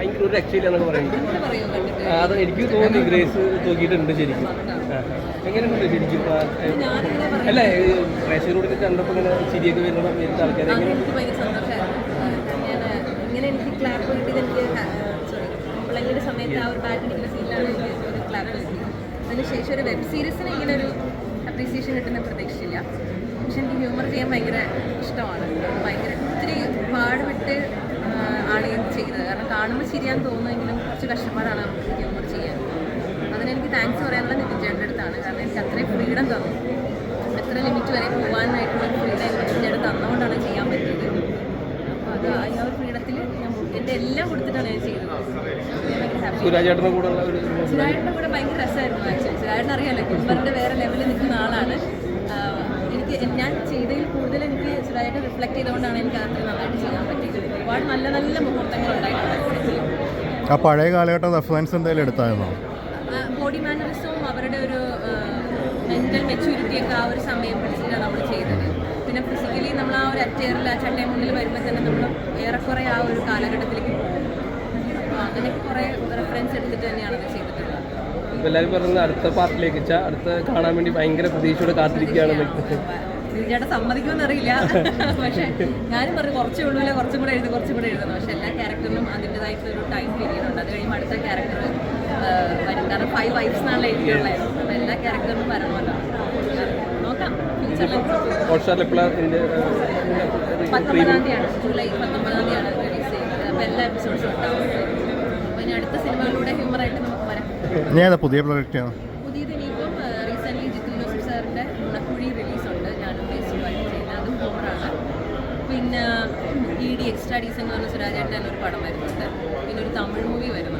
ഭയങ്കര ഒരു രക്ഷയില്ല എന്നൊക്കെ പറയുന്നത് അത് എനിക്ക് തോന്നി ഗ്രേസ് തൂക്കിയിട്ടുണ്ട് ശരിക്കും. എങ്ങനെയുണ്ട് ശരിക്കും? അല്ല ഏ, പ്രേക്ഷകരോട് കണ്ടപ്പോൾ ഇങ്ങനെ ചിരിയൊക്കെ വരുന്ന വരുന്ന ആൾക്കാരെ ഇങ്ങനെ എനിക്ക് ക്ലാപ്പ് അതിനുശേഷം ഒരു വെബ് സീരീസിന് ഇങ്ങനെ ഒരു അപ്രീസിയേഷൻ കിട്ടുന്ന പ്രതീക്ഷയില്ല. പക്ഷെ എനിക്ക് ഹ്യൂമർ ചെയ്യാൻ ഭയങ്കര ഇഷ്ടമാണ്. ഭയങ്കര ഒത്തിരി പാടുപെട്ട് ആ, ആണ് ഞാൻ ചെയ്തത് കാരണം കാണുമ്പോൾ ശരിയാന്ന് തോന്നുമെങ്കിലും കുറച്ച് കഷ്ടപ്പാടാണ് നമുക്ക് ഹ്യൂമർ ചെയ്യാൻ. അതിനെനിക്ക് താങ്ക്സ് പറയാനുള്ള നിതിൻ ചേട്ടന്റെ അടുത്താണ്. കാരണം എനിക്ക് അത്രയും ഫ്രീഡം തന്നു. എത്ര ലിമിറ്റ് വരെ പോകാനായിട്ടുള്ള ഫ്രീഡം എനിക്ക് നിതിൻ ചേട്ടൻ തന്നുകൊണ്ടാണ് ചെയ്യാൻ പറ്റിയത്. അപ്പോൾ അത് ആ ഒരു ഫ്രീഡത്തിൽ ഞാൻ എന്റെ എല്ലാം കൊടുത്തിട്ടാണ് ഞാൻ ചെയ്തത്. സുരാജേട്ടന്റെ കൂടെ ഭയങ്കര രസമായിരുന്നു ആക്ച്വലി സുരാജേട്ടൻ അറിയാമല്ലോ കുമ്പറിന്റെ വേറെ ലെവലിൽ നിൽക്കുന്ന ആളാണ്. എനിക്ക് ഞാൻ ചെയ്തതിൽ കൂടുതൽ എനിക്ക് സുരാജേട്ടൻ റിഫ്ലക്ട് ചെയ്തുകൊണ്ടാണ് എനിക്ക് അത്ര നന്നായിട്ട് ചെയ്യാൻ പറ്റിയത്. ഒരുപാട് നല്ല നല്ല മുഹൂർത്തങ്ങൾ ഉണ്ടായിട്ടുണ്ട് ആ പഴയ കാലഘട്ടം റെഫറൻസ് എന്തെങ്കിലും എടുത്തായിരുന്നോ? ബോഡി മാനറിസവും അവരുടെ ഒരു മെന്റൽ മെച്യൂരിറ്റിയൊക്കെ ആ ഒരു സമയം പിടിച്ചിട്ടാണ് നമ്മൾ ചെയ്തത്. പിന്നെ ഫിസിക്കലി നമ്മൾ ആ ഒരു അറ്റേറിൽ ആ ചട്ടയും മുന്നിൽ വരുമ്പോൾ തന്നെ നമ്മൾ ഏറെക്കുറെ ആ ഒരു കാലഘട്ടത്തിലേക്ക് അപ്പോൾ അങ്ങനെയൊക്കെ കുറേ റെഫറൻസ് എടുത്തിട്ട് തന്നെയാണ് അത് ചെയ്തിട്ടുള്ളത്. എല്ലാവരും പറയുന്നത് അടുത്ത പാർട്ടിലേക്ക് അടുത്ത കാണാൻ വേണ്ടി ഭയങ്കര പ്രതീക്ഷയോടെ കാത്തിരിക്കുകയാണ്. ചേട്ടാ സമ്മതിക്കുമെന്ന് അറിയില്ല പക്ഷെ ഞാനും പറഞ്ഞു കുറച്ചേ ഉള്ളൂ അല്ലെ? കുറച്ചും കൂടെ എഴുതി കുറച്ചും കൂടെ എഴുതുന്നു പക്ഷെ എല്ലാ ക്യാരക്ടറിനും അതിന്റെതായിട്ടുള്ള ഒരു ടൈം പീരീഡ് ഉണ്ട്. അത് കഴിയുമ്പോൾ അടുത്ത ക്യാരക്ടർ വരും. കാരണം ഫൈവ് വൈഫ്സ് എന്നാണ് എഴുതിയുള്ളത് അപ്പോൾ എല്ലാ ക്യാരക്ടറിനും വരണമല്ലോ. നോക്കാം. ഫ്യൂച്ചറിൽ പത്തൊമ്പതാം തീയതിയാണ്. ജൂലൈ പത്തൊമ്പതാം തീയതിയാണ് റിലീസ് ചെയ്യുന്നത് അപ്പോൾ എല്ലാ എപ്പിസോഡ്സും ഉണ്ടാവും. അപ്പം ഇനി അടുത്ത സിനിമകളിലൂടെ ഹ്യൂമർ ആയിട്ട് നമുക്ക് വരാം. പുതിയ പ്രൊജക്റ്റാണ് പുതിയത് ഇനിയിപ്പം റീസെന്റ് ജിത്തു ജോസഫ് സാറിന്റെ ഉണക്കുഴി റിലീസുണ്ട് ഞാനും ബേസിലുമായിട്ട് ചെയ്യുന്നത് അതും ഹോമറാണ് പിന്നെ ഇ ഡി എക്സ്ട്രാ ഡീസ് എന്ന് പറഞ്ഞ സുരാജേട്ടൻ ഒരു പടം വരുന്നുണ്ട്. പിന്നെ ഒരു തമിഴ് മൂവി വരുന്നുണ്ട്.